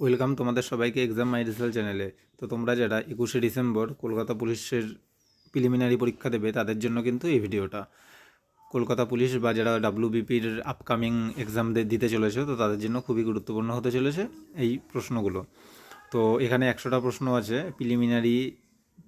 Welcome তোমাদের সবাইকে exam মাই result চ্যানেলে তো তোমরা যারা একুশে ডিসেম্বর কলকাতা পুলিশের প্রিলিমিনারি পরীক্ষা দেবে, তাদের জন্য কিন্তু এই ভিডিওটা। কলকাতা পুলিশ বা যারা ডাব্লিউবিপির আপকামিং এক্সাম দিতে চলেছে, তো তাদের জন্য খুবই গুরুত্বপূর্ণ হতে চলেছে এই প্রশ্নগুলো। তো এখানে একশোটা প্রশ্ন আছে। প্রিলিমিনারি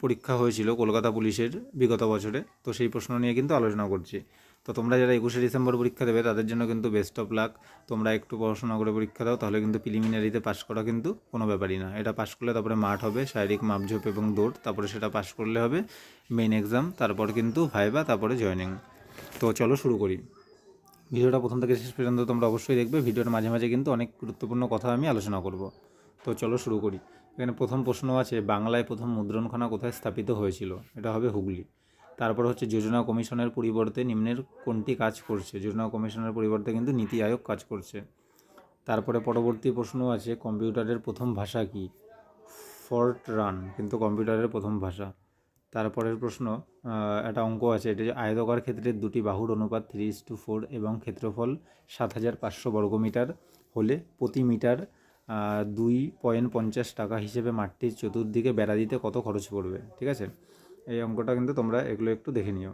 পরীক্ষা হয়েছিল কলকাতা পুলিশের বিগত বছরে, তো সেই প্রশ্ন নিয়ে কিন্তু আলোচনা করছি। তো তোমরা যারা একুশে ডিসেম্বর পরীক্ষা দেবে, তাদের জন্য কিন্তু বেস্ট অফ লাক তোমরা একটু পড়াশোনা করে পরীক্ষা দাও, তাহলে কিন্তু প্রিলিমিনারিতে পাস করা কিন্তু কোনো ব্যাপারই না। এটা পাস করলে তারপরে মাঠ হবে, শারীরিক মাপঝোপ এবং দৌড়, তারপরে সেটা পাস করলে হবে মেইন এক্সাম তারপর কিন্তু ভাইবা, তারপরে জয়নিং তো চলো শুরু করি। ভিডিওটা প্রথম থেকে শেষ পর্যন্ত তোমরা অবশ্যই দেখবে, ভিডিওর মাঝে মাঝে কিন্তু অনেক গুরুত্বপূর্ণ কথা আমি আলোচনা করব। তো চলো শুরু করি। এখানে প্রথম প্রশ্ন আছে, বাংলায় প্রথম মুদ্রণখানা কোথায় স্থাপিত হয়েছিল? এটা হবে হুগলি। তারপর হচ্ছে যোজনা কমিশনের পরিবর্তে নিম্নের কোনটি কাজ করছে? যোজনা কমিশনের পরিবর্তে কিন্তু নীতি আয়োগ কাজ করছে। তারপরে পরবর্তী প্রশ্ন আছে, কম্পিউটারের প্রথম ভাষা কি? ফর্ট রান, কিন্তু কম্পিউটারের প্রথম ভাষা। তারপরের প্রশ্ন একটা অঙ্ক আছে, এটা যে আয়তকার ক্ষেত্রের দুটি বাহুর অনুপাত থ্রি ইস টু ফোর এবং ক্ষেত্রফল সাত হাজার পাঁচশো বর্গমিটার হলে প্রতি মিটার দুই পয়েন্ট পঞ্চাশ টাকা হিসেবে মাঠটির চতুর্দিকে বেড়া দিতে কত খরচ পড়বে? ঠিক আছে? এই অঙ্কটা কিন্তু তোমরা এগুলো একটু দেখে নিও।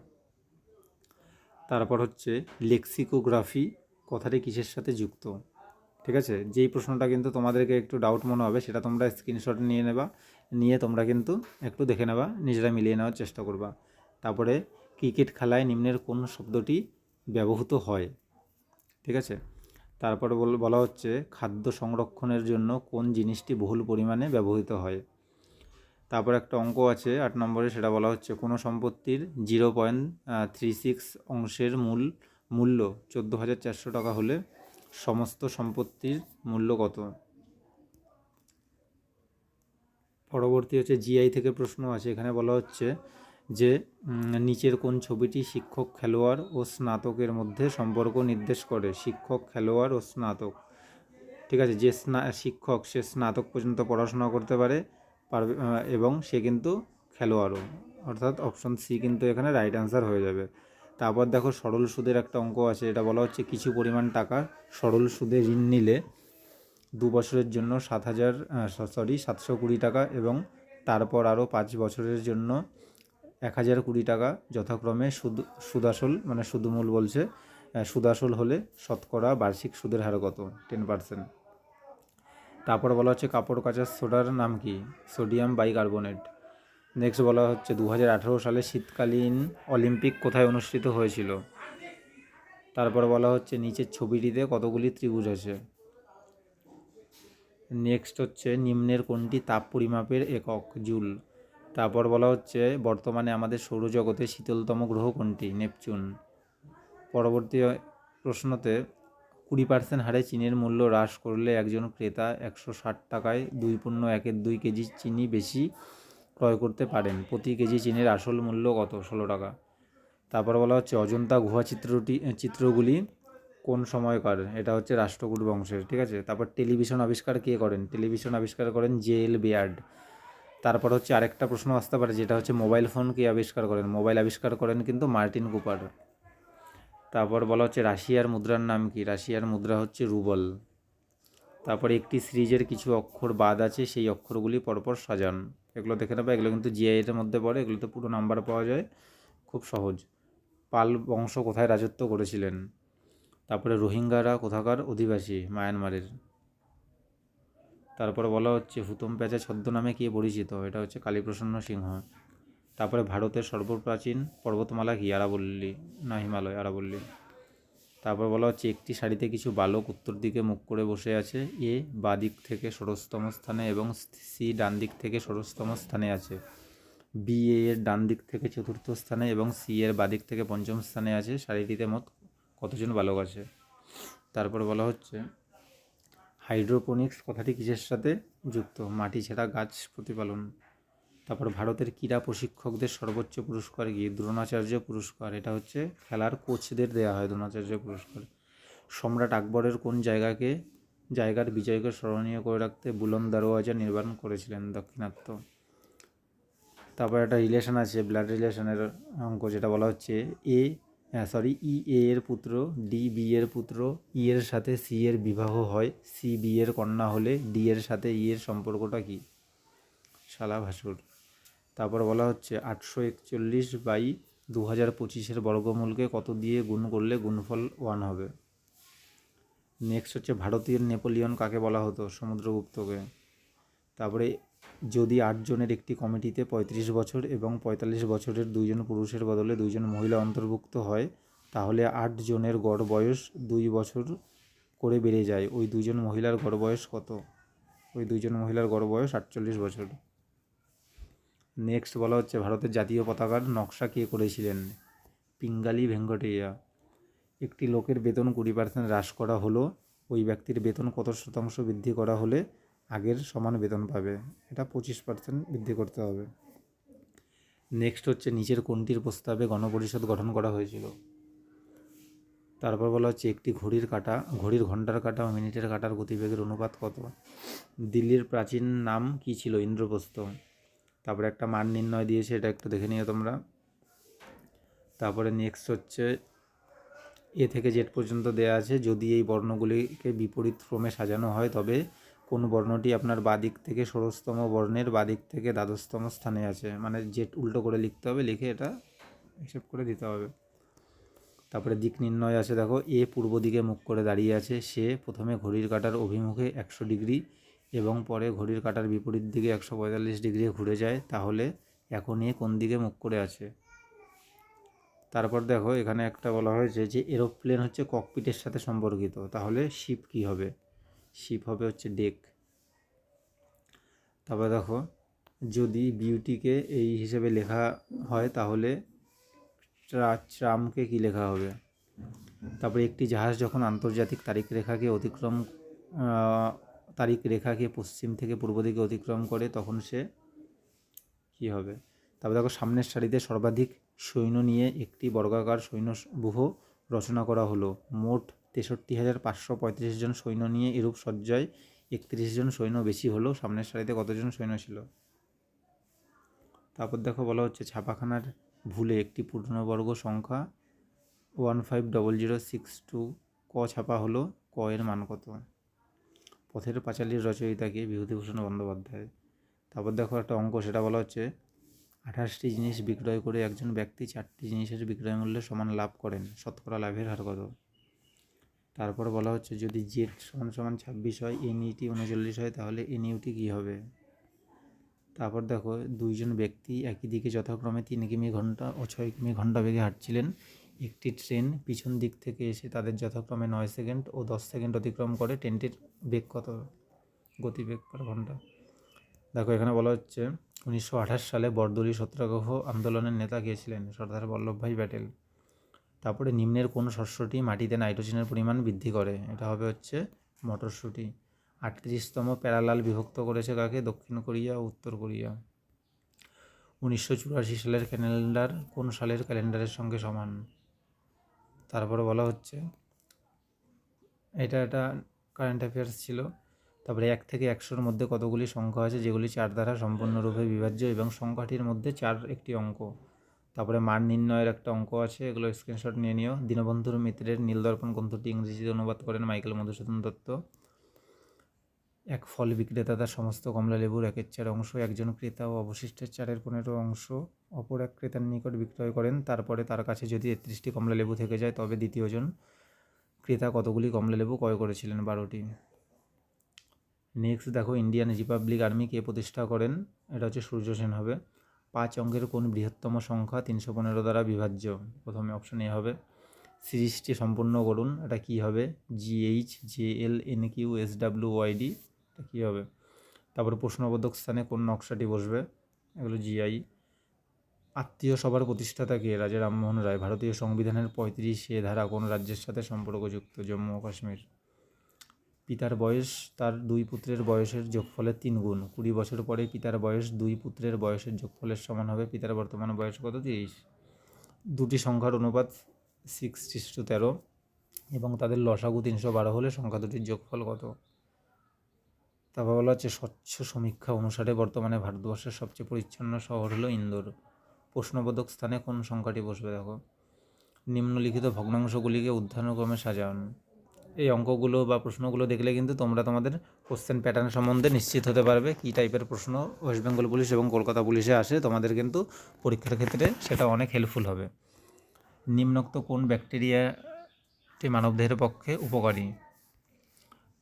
তারপর হচ্ছে লেক্সিকোগ্রাফি কথাটি কিসের সাথে যুক্ত? ঠিক আছে? যেই প্রশ্নটা কিন্তু তোমাদেরকে একটু ডাউট মনে হবে, সেটা তোমরা স্ক্রিনশট নিয়ে নেবা, নিয়ে তোমরা কিন্তু একটু দেখে নেবা, নিজেরা মিলিয়ে নেওয়ার চেষ্টা করবা। তারপরে ক্রিকেট খেলায় নিম্নের কোন শব্দটি ব্যবহৃত হয়? ঠিক আছে? তারপরে বলা হচ্ছে খাদ্য সংরক্ষণের জন্য কোন জিনিসটি বহুল পরিমাণে ব্যবহৃত হয়? তারপর একটা অঙ্ক আছে আট নম্বরে, সেটা বলা হচ্ছে, কোনো সম্পত্তির জিরো পয়েন্ট থ্রি সিক্স অংশের মূল, মূল্য চোদ্দ হাজার চারশো টাকা হলে সমস্ত সম্পত্তির মূল্য কত? পরবর্তী হচ্ছে জিআই থেকে প্রশ্ন আছে, এখানে বলা হচ্ছে যে নিচের কোন ছবিটি শিক্ষক, খেলোয়াড় ও স্নাতকের মধ্যে সম্পর্ক নির্দেশ করে? শিক্ষক, খেলোয়াড় ও স্নাতক। ঠিক আছে, যে শিক্ষক সে স্নাতক পর্যন্ত পড়াশোনা করতে পারে পারবে এবং সে কিন্তু খেলোয়াড়ও। অর্থাৎ অপশন সি কিন্তু এখানে রাইট অ্যান্সার হয়ে যাবে। তারপর দেখো সরল সুদের একটা অঙ্ক আছে, এটা বলা হচ্ছে কিছু পরিমাণ টাকা সরল সুদে ঋণ নিলে দু বছরের জন্য সাত হাজার সরি সাতশো কুড়ি টাকা এবং তারপর আরও পাঁচ বছরের জন্য এক হাজার কুড়ি টাকা যথাক্রমে সুদ, সুদাসল মানে সুদমূল বলছে সুদাসল হলে শতকরা বার্ষিক সুদের হার কত? টেন পার্সেন্ট তারপর বলা হচ্ছে কাপড় কাচার সোডার নাম কি? Sodium bicarbonate. নেক্সট বলা হচ্ছে দু হাজার আঠেরো সালে শীতকালীন অলিম্পিক কোথায় অনুষ্ঠিত হয়েছিল? তারপর বলা হচ্ছে, নিচের ছবিটিতে কতগুলি ত্রিভুজ আছে? নেক্সট হচ্ছে, নিম্নের কোনটি তাপ পরিমাপের একক? জুল। তারপর বলা হচ্ছে, বর্তমানে আমাদের সৌরজগতে শীতলতম গ্রহ কোনটি? নেপচুন। পরবর্তী প্রশ্নতে কুড়ি পার্সেন্ট হারে চিনির মূল্য হ্রাস করলে একজন ক্রেতা একশো ষাট টাকায় দুই পূর্ণ একের দুই কেজি চিনি বেশি ক্রয় করতে পারেন। প্রতি কেজি চিনির আসল মূল্য কত? ষোলো টাকা। তারপর বলা হচ্ছে, অজন্তা গুহা চিত্রটি চিত্রগুলি কোন সময়কার? এটা হচ্ছে রাষ্ট্রকূট বংশের, ঠিক আছে? তারপর টেলিভিশন আবিষ্কার কে করেন? টেলিভিশন আবিষ্কার করেন জে এল বেয়ার্ড। তারপর হচ্ছে আরেকটা প্রশ্ন আসতে পারে, যেটা হচ্ছে, মোবাইল ফোন কে আবিষ্কার করেন? মোবাইল আবিষ্কার করেন কিন্তু মার্টিন কুপার। তারপর বলা হচ্ছে রাশিয়ার মুদ্রার নাম কি? রাশিয়ার মুদ্রা হচ্ছে রুবল। তারপর একটি সিরিজের কিছু অক্ষর বাদ আছে, সেই অক্ষরগুলি পরপর সাজান। এগুলো দেখে নেবে, এগুলো কিন্তু জিআই এর মধ্যে পড়ে, এগুলোতে পুরো নাম্বার পাওয়া যায়। খুব সহজ। পাল বংশ কোথায় রাজত্ব করেছিলেন? তারপরে রোহিঙ্গারা কোথাকার অধিবাসী? মায়ানমারের। তারপরে বলা হচ্ছে, হুতম প্যাঁচা ছদ্মনামে কে পরিচিত? এটা হচ্ছে কালীপ্রসন্ন সিংহ। তারপরে ভারতের সর্বপ্রাচীন পর্বতমালা কি আরাবল্লী না হিমালয়, আরাবল্লী। তারপর বলা হচ্ছে, একটি শাড়িতে কিছু বালক উত্তর দিকে মুখ করে বসে আছে। এ বা দিক থেকে ষোড়শতম স্থানে এবং সি ডান দিক থেকে ষোড়শতম স্থানে আছে। বি এর ডান দিক থেকে চতুর্থ স্থানে এবং সি এর বাদিক থেকে পঞ্চম স্থানে আছে। শাড়িটিতে মোট কতজন বালক আছে? তারপর বলা হচ্ছে, হাইড্রোপনিক্স কথাটি কিসের সাথে যুক্ত? মাটি ছেঁড়া গাছ প্রতিপালন। তারপর ভারতের ক্রীড়া প্রশিক্ষকদের সর্বোচ্চ পুরস্কার কি দ্রোণাচার্য পুরস্কার। এটা হচ্ছে খেলার কোচদের দেওয়া হয় দ্রোণাচার্য পুরস্কার। সম্রাট আকবরের কোন জায়গাকে, জায়গার বিজয়কে স্মরণীয় করে রাখতে বুলন দারোয়াজা নির্মাণ করেছিলেন দাক্ষিণাত্য? তারপর একটা রিলেশন আছে ব্লাড রিলেশনের অঙ্ক, যেটা বলা হচ্ছে এ সরি ই এ এর পুত্র ডি বি এর পুত্র ই এর সাথে সি এর বিবাহ হয় সি বি এর কন্যা হলে ডি এর সাথে ই এর সম্পর্কটা কী? শালা ভাসুর। তারপর বলা হচ্ছে আটশো একচল্লিশ বাই দু হাজার পঁচিশের বর্গমূলকে কত দিয়ে গুণ করলে গুণফল ওয়ান হবে? নেক্সট হচ্ছে ভারতীয় নেপোলিয়ন কাকে বলা হতো? সমুদ্রগুপ্তকে। তারপরে যদি আটজনের একটি কমিটিতে পঁয়ত্রিশ বছর এবং পঁয়তাল্লিশ বছরের দুইজন পুরুষের বদলে দুইজন মহিলা অন্তর্ভুক্ত হয়, তাহলে আট জনের গড় বয়স দুই বছর করে বেড়ে যায়। ওই দুইজন মহিলার গড় বয়স কত? ওই দুইজন মহিলার গড় বয়স আটচল্লিশ বছর। নেক্সট বলা হচ্ছে ভারতের জাতীয় পতাকার নকশা কে করেছিলেন? পিঙ্গালি ভেঙ্কটেইয়া একটি লোকের বেতন কুড়ি পার্সেন্ট হ্রাস করা হলো, ওই ব্যক্তির বেতন কত শতাংশ বৃদ্ধি করা হলে আগের সমান বেতন পাবে? এটা পঁচিশ পার্সেন্ট বৃদ্ধি করতে হবে। নেক্সট হচ্ছে নিচের কোনটির প্রস্তাবে গণপরিষদ গঠন করা হয়েছিল? তারপর বলা হচ্ছে একটি ঘড়ির কাঁটা, ঘড়ির ঘণ্টার কাঁটা ও মিনিটের কাঁটার গতিবেগের অনুপাত কত? দিল্লির প্রাচীন নাম কী ছিল? ইন্দ্রপ্রস্থ। তারপরে একটা মান নির্ণয় দিয়েছে এটা একটু দেখে নিও তোমরা। তারপরে নেক্সট হচ্ছে এ থেকে জেড পর্যন্ত দেয়া আছে। যদি এই বর্ণগুলিকে বিপরীত ক্রমে সাজানো হয়, তবে কোন বর্ণটি আপনার বাদিক থেকে ষোড়শতম বর্ণের বাদিক থেকে দ্বাদশতম স্থানে আছে। মানে জেড উল্টো করে লিখতে হবে, লিখে এটা হিসেব করে দিতে হবে। তারপরে দিক নির্ণয় আছে, দেখো, এ পূর্ব দিকে মুখ করে দাঁড়িয়ে আছে। সে প্রথমে ঘড়ির কাঁটার অভিমুখে একশো ডিগ্রি এবং পরে ঘড়ির কাঁটার বিপরীত দিকে একশো পঁয়তাল্লিশ ডিগ্রি ঘুরে যায়, তাহলে এখন এ কোন দিকে মুখ করে আছে? তারপর দেখো, এখানে একটা বলা হয়েছে যে এরোপ্লেন হচ্ছে ককপিটের সাথে সম্পর্কিত। তাহলে শিপ কি হবে? শিপ হবে হচ্ছে ডেক। তারপর দেখো, যদি বিউটিকে এই হিসেবে লেখা হয়, তাহলে ট্রা- ট্রামকে কি লেখা হবে? তারপরে একটি জাহাজ যখন আন্তর্জাতিক তারিখ রেখাকে অতিক্রম তারিখ রেখাকে পশ্চিম থেকে পূর্ব দিকে অতিক্রম করে তখন সে কী হবে? তারপর দেখো সামনের সারিতে সর্বাধিক সৈন্য নিয়ে একটি বর্গাকার সৈন্য সৈন্যব্যূহ রচনা করা হলো। মোট তেষট্টি হাজার পাঁচশো পঁয়ত্রিশ জন সৈন্য নিয়ে এরূপ সজ্জায় একত্রিশ জন সৈন্য বেশি হলো, সামনের সারিতে কতজন সৈন্য ছিল? তারপর দেখো বলা হচ্ছে ছাপাখানার ভুলে একটি পূর্ণবর্গ সংখ্যা one five double zero six two ক ছাপা হলো, ক এর মান কত? পথের পাঁচালীর রচয়িতাকে বিভূতিভূষণ বন্দ্যোপাধ্যায়। তারপর দেখো একটা অঙ্ক, সেটা বলা হচ্ছে, আঠাশটি জিনিস বিক্রয় করে একজন ব্যক্তি চারটি জিনিসের বিক্রয় মূল্যে সমান লাভ করেন, শতকরা লাভের হার কত? তারপর বলা হচ্ছে, যদি জেড সমান সমান ছাব্বিশ হয় এনইটি উনচল্লিশ হয়, তাহলে এনইউটি কী হবে? তারপর দেখো, দুইজন ব্যক্তি একই দিকে যথাক্রমে তিন কিমি ঘণ্টা ও ছয় কিমি ঘণ্টা বেগে হাঁটছিলেন। একটি ট্রেন পিছন দিক থেকে এসে তাদের যথাক্রমে নয় সেকেন্ড ও দশ সেকেন্ড অতিক্রম করে ট্রেনটির বেগ কত? গতিবেগ পার ঘণ্টা। দেখো, এখানে বলা হচ্ছে উনিশশো আঠাশ সালে বরদলি সত্যাগ্রহ আন্দোলনের নেতা কে ছিলেন? সর্দার বল্লভভাই প্যাটেল। তারপরে নিম্নের কোন শস্যটি মাটিতে নাইট্রোজেনের পরিমাণ বৃদ্ধি করে? এটা হবে হচ্ছে মটরশুঁটি। আটত্রিশতম প্যারালাল বিভক্ত করেছে কাকে? দক্ষিণ কোরিয়া ও উত্তর কোরিয়া। উনিশশো চুরাশি সালের ক্যালেন্ডার কোন সালের ক্যালেন্ডারের সঙ্গে সমান? তারপরে বলা হচ্ছে, এটা একটা কারেন্ট অ্যাফেয়ার্স ছিল। তারপরে এক থেকে একশোর মধ্যে কতগুলি সংখ্যা আছে, যেগুলি চার দ্বারা সম্পূর্ণরূপে বিভাজ্য এবং সংখ্যাটির মধ্যে চার একটি অঙ্ক। তারপরে মান নির্ণয়ের একটা অঙ্ক আছে, এগুলো স্ক্রিনশট নিয়ে নিও। দীনবন্ধুর মিত্রের নীলদর্পণ গ্রন্থটি ইংরেজিতে অনুবাদ করেন মাইকেল মধুসূদন দত্ত। এক ফল বিক্রেতা, তার সমস্ত কমলা লেবুর একের চার অংশ, একজন ক্রেতা ও অবশিষ্টের চারের পনেরো অংশ। অপর এক ক্রেতার নিকট বিক্রয় করেন, তারপরে তার কাছে যদি একত্রিশটি কমলা লেবু থেকে যায়, তবে দ্বিতীয়জন ক্রেতা কতগুলি কমলা লেবু ক্রয় করেছিলেন বারোটি? নেক্সট দেখো ইন্ডিয়ান রিপাবলিক আর্মি কে প্রতিষ্ঠা করেন। এটা হচ্ছে সূর্য সেন হবে। পাঁচ অঙ্কের কোন বৃহত্তম সংখ্যা তিনশো পনেরো দ্বারা বিভাজ্য? প্রথমে অপশন এ হবে। সিরিজটি সম্পূর্ণ করুন, এটা কী হবে? GH J L N Q S W YD এটা কী হবে? তারপরে প্রশ্নবোধক স্থানে কোন নকশাটি বসবে? এগুলো জিআই আত্মীয় সভার প্রতিষ্ঠাতা কে? রাজা রামমোহন রায়, ভারতীয় সংবিধানের পঁয়ত্রিশ এ ধারা কোন রাজ্যের সাথে সম্পর্কযুক্ত? জম্মু ও কাশ্মীর। পিতার বয়স তার দুই পুত্রের বয়সের যোগফলের তিন গুণ। কুড়ি বছর পরে পিতার বয়স দুই পুত্রের বয়সের যোগফলের সমান হবে। পিতার বর্তমান বয়স কত? তিরিশ দুটি সংখ্যার অনুপাত সিক্স টু তেরো এবং তাদের লসাগু তিনশো বারো হলে সংখ্যা দুটির যোগফল কত? তারপর বলা হচ্ছে স্বচ্ছ সমীক্ষা অনুসারে বর্তমানে ভারতবর্ষের সবচেয়ে পরিচ্ছন্ন শহর হলো ইন্দোর। প্রশ্নবোধক স্থানে কোন সংখ্যাটি বসবে দেখো? নিম্নলিখিত ভগ্নাংশগুলিকে উদ্ধারক্রমে সাজান। এই অঙ্কগুলো বা প্রশ্নগুলো দেখলে কিন্তু তোমরা তোমাদের কোশ্চেন প্যাটার্ন সম্বন্ধে নিশ্চিত হতে পারবে কী টাইপের প্রশ্ন ওয়েস্ট বেঙ্গল পুলিশ এবং কলকাতা পুলিশে আসে। তোমাদের কিন্তু পরীক্ষার ক্ষেত্রে সেটা অনেক হেল্পফুল হবে। নিম্নোক্ত কোন ব্যাকটেরিয়াটি মানবদেহের পক্ষে উপকারী?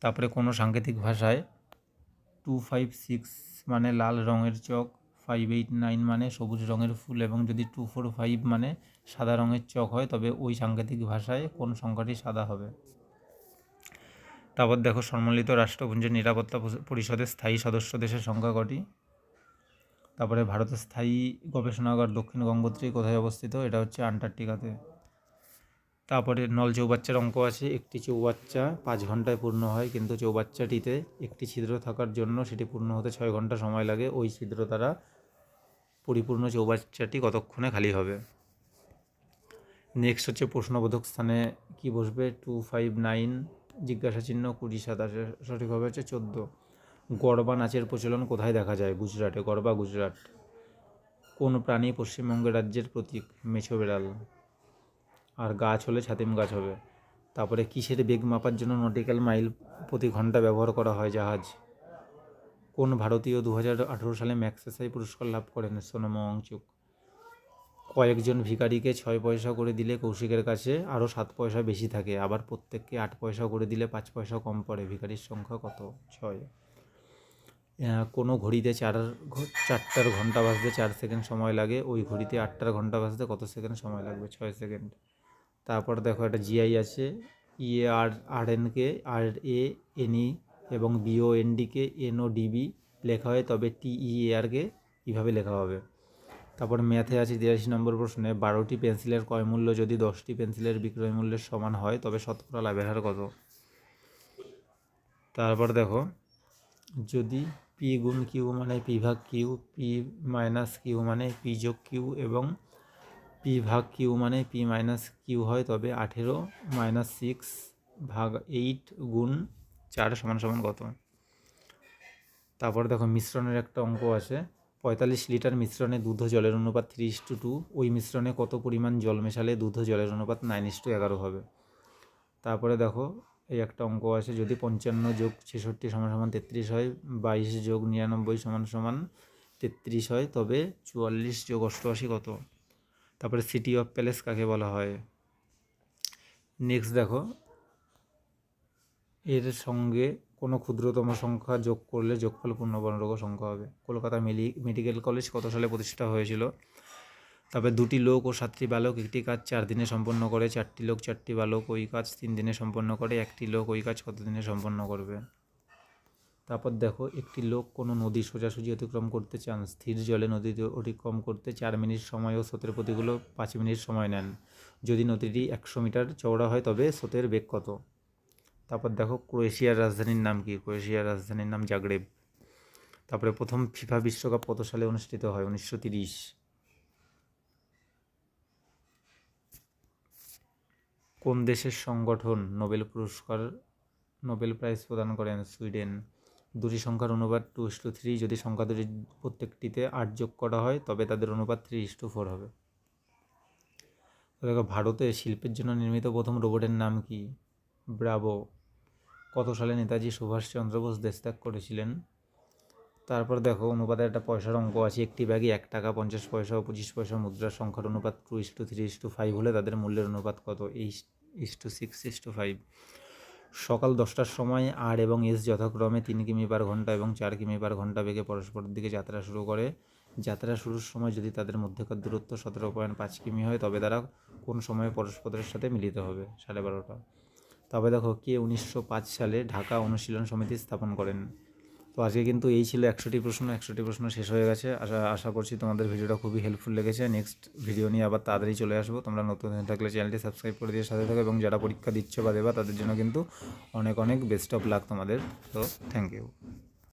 তারপরে কোনো সাংকেতিক ভাষায় টু ফাইভ সিক্স মানে লাল রঙের চক ফাইভ এইট নাইন মানে সবুজ রঙের ফুল এবং যদি টু ফোর ফাইভ মানে সাদা রঙের চক হয়, তবে ওই সাংকেতিক ভাষায় কোন সংখ্যাটি সাদা হবে? তারপর দেখো সম্মিলিত রাষ্ট্রপুঞ্জের নিরাপত্তা পরিষদের স্থায়ী সদস্য দেশের সংখ্যা কটি? তারপরে ভারতের স্থায়ী গবেষণাগার দক্ষিণ গঙ্গোত্রী কোথায় অবস্থিত? এটা হচ্ছে আন্টার্কটিকাতে। তারপরে নল চৌবাচ্চার অঙ্ক আছে, একটি চৌবাচ্চা পাঁচ ঘন্টায় পূর্ণ হয়, কিন্তু চৌবাচ্চাটিতে একটি ছিদ্র থাকার জন্য সেটি পূর্ণ হতে ছয় ঘণ্টা সময় লাগে। ওই ছিদ্র দ্বারা পরিপূর্ণ চৌবাচ্চাটি কতক্ষণে খালি হবে? নেক্সট হচ্ছে প্রশ্নবোধক স্থানে কি বসবে? টু ফাইভ নাইন জিজ্ঞাসা চিহ্ন কুড়ি সাতাশে সঠিকভাবে হচ্ছে চোদ্দ। গড়বা নাচের প্রচলন কোথায় দেখা যায়? গুজরাটে, গড়বা, গুজরাট। কোন প্রাণী পশ্চিমবঙ্গ রাজ্যের প্রতীক? মেছো বেড়াল। আর গাছ হলে ছাতিম গাছ হবে। তারপরে কিসের বেগ মাপার জন্য নটিক্যাল মাইল প্রতি ঘণ্টা ব্যবহার করা হয় জাহাজ? কোন ভারতীয় দু হাজার আঠেরো সালে ম্যাক্সেসাই পুরস্কার লাভ করেন? সোনম ওয়াংচুক কয়েকজন ভিখারিকে ছয় পয়সা করে দিলে কৌশিকের কাছে আরও সাত পয়সা বেশি থাকে। আবার প্রত্যেককে আট পয়সা করে দিলে পাঁচ পয়সা কম পড়ে। ভিখারির সংখ্যা কত? ছয়। কোনো ঘড়িতে চার চারটার ঘণ্টা বাজতে চার সেকেন্ড সময় লাগে। ওই ঘড়িতে আটটার ঘণ্টা বাজতে কত সেকেন্ড সময় লাগবে? ছয় সেকেন্ড। তারপর দেখো একটা জিআই আছে। ইএ আর আর এনকে আর এ এনই এবং বিও এনডিকে এনও ডিবি লেখা হয়, তবে টিইএআরকে কীভাবে লেখা হবে। তারপর ম্যাথে আছে তিরাশি নম্বর প্রশ্নে, বারোটি পেন্সিলের ক্রয় মূল্য যদি দশটি পেন্সিলের বিক্রয় মূল্যের সমান হয়, তবে শতকরা লাভের হার কত? তারপর দেখো, যদি পি গুণ কিউ মানে পি ভাগ কিউ পি মাইনাস কিউ মানে পি যোগ কিউ এবং পি ভাগ কিউ মানে পি মাইনাস কিউ হয়, তবে আঠেরো মাইনাস সিক্স ভাগ এইট গুণ চার সমান সমান কত? তারপর দেখো মিশ্রণের একটা অঙ্ক আছে। পঁয়তাল্লিশ লিটার মিশ্রণে দুধ জলের অনুপাত থ্রি ইস টু টু, ওই মিশ্রণে কত পরিমাণ জল মেশালে দুধ জলের অনুপাত নাইন ইস টু এগারো হবে। তারপরে দেখো এই একটা অঙ্ক আছে, যদি পঞ্চান্ন যোগ ছেষট্টি সমান সমান তেত্রিশ হয়, বাইশ যোগ নিরানব্বই সমান সমান তেত্রিশ হয়, তবে চুয়াল্লিশ যোগ অষ্টআশি কত? তারপরে সিটি অফ প্যালেস কাকে বলা হয়? নেক্সট দেখো এর সঙ্গে কোনো ক্ষুদ্রতম সংখ্যা যোগ করলে যোগফল পূর্ণবর্গ সংখ্যা হবে। কলকাতা মেডিকেল কলেজ কত সালে প্রতিষ্ঠা হয়েছিল? তবে দুটি লোক ও সাতটি বালক একটি কাজ চার দিনে সম্পন্ন করে, চারটি লোক চারটি বালক ওই কাজ তিন দিনে সম্পন্ন করে, একটি লোক ওই কাজ কত দিনে সম্পন্ন করবে? তারপর দেখো, একটি লোক কোনো নদী সোজাসুজি অতিক্রম করতে চান, স্থির জলে নদীতে অতিক্রম করতে চার মিনিট সময় ও স্রোতের প্রতিগুলো পাঁচ মিনিট সময় নেন। যদি নদীটি একশো মিটার চওড়া হয়, তবে স্রোতের বেগ কত? তারপর দেখো ক্রোয়েশিয়ার রাজধানীর নাম কি? ক্রোয়েশিয়ার রাজধানীর নাম জাগরেব। তারপরে প্রথম ফিফা বিশ্বকাপ কত সালে অনুষ্ঠিত হয়? উনিশশো তিরিশ। কোন দেশের সংগঠন নোবেল পুরস্কার, নোবেল প্রাইজ প্রদান করেন? সুইডেন। দুটি সংখ্যার অনুপাত টু ইস টু থ্রি যদি সংখ্যা দুটি প্রত্যেকটিতে আট যোগ করা হয়, তবে তাদের অনুপাত থ্রি ইস টু ফোর হবে। ভারতে শিল্পের জন্য নির্মিত প্রথম রোবটের নাম কি? ব্রাভো। কত সালে নেতাজি সুভাষচন্দ্র বোস দেশত্যাগ করেছিলেন? তারপর দেখো, অনুপাতে একটা পয়সার অঙ্ক আছে, একটি ব্যাগে এক টাকা পঞ্চাশ পয়সা ও পঁচিশ পয়সা মুদ্রার সংখ্যার অনুপাত two is to three is to five হলে তাদের মূল্যের অনুপাত কত? H, is to six, is to five. সকাল দশটার সময় আর এবং এস যথাক্রমে তিন কিমি পার ঘণ্টা এবং চার কিমি পার ঘণ্টা বেগে পরস্পরের দিকে যাত্রা শুরু করে। যাত্রা শুরুর সময় যদি তাদের মধ্যেকার দূরত্ব সতেরো পয়েন্ট পাঁচ কিমি হয়, তবে তারা কোন সময়ে পরস্পরের সাথে মিলিত হবে? সাড়ে বারোটা। তবে দেখো কে উনিশশো পাঁচ সালে ঢাকা অনুশীলন সমিতি স্থাপন করেন। তো আজকে কিন্তু এই ছিল একশোটি প্রশ্ন একশোটি প্রশ্ন শেষ হয়ে গেছে। আশা আশা করছি তোমাদের ভিডিওটা খুবই হেল্পফুল লেগেছে। নেক্সট ভিডিও নিয়ে আবার তাড়াতাড়ি চলে আসব। তোমরা নতুন থাকলে চ্যানেলটি সাবস্ক্রাইব করে দিয়ে সাথে থাকো এবং যারা পরীক্ষা দিচ্ছ বা দেবা, তাদের জন্য কিন্তু অনেক অনেক বেস্ট অফ লাক তোমাদের। তো থ্যাংক ইউ